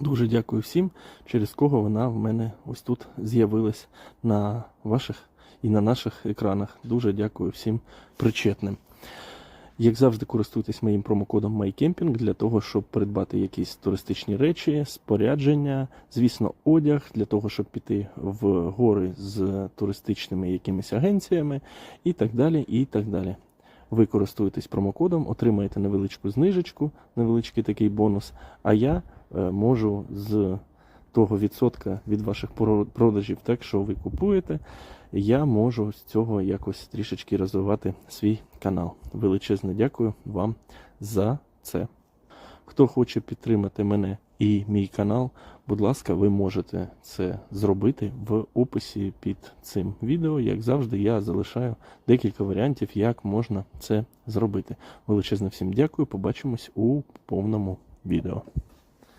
Дуже дякую всім, через кого вона в мене ось тут з'явилась на ваших і на наших екранах. Дуже дякую всім причетним. Як завжди, користуйтесь моїм промокодом MyCamping для того, щоб придбати якісь туристичні речі, спорядження, звісно, одяг для того, щоб піти в гори з туристичними якимись агенціями і так далі. і так далі. Ви користуєтесь промокодом, отримаєте невеличку знижечку, невеличкий такий бонус. А я е, можу з того відсотка від ваших продажів, так що ви купуєте, я можу з цього якось трішечки розвивати свій канал. Величезне дякую вам за це. Хто хоче підтримати мене і мій канал, будь ласка, ви можете це зробити в описі під цим відео. Як завжди, я залишаю декілька варіантів, як можна це зробити. Величезне всім дякую. Побачимось у повному відео.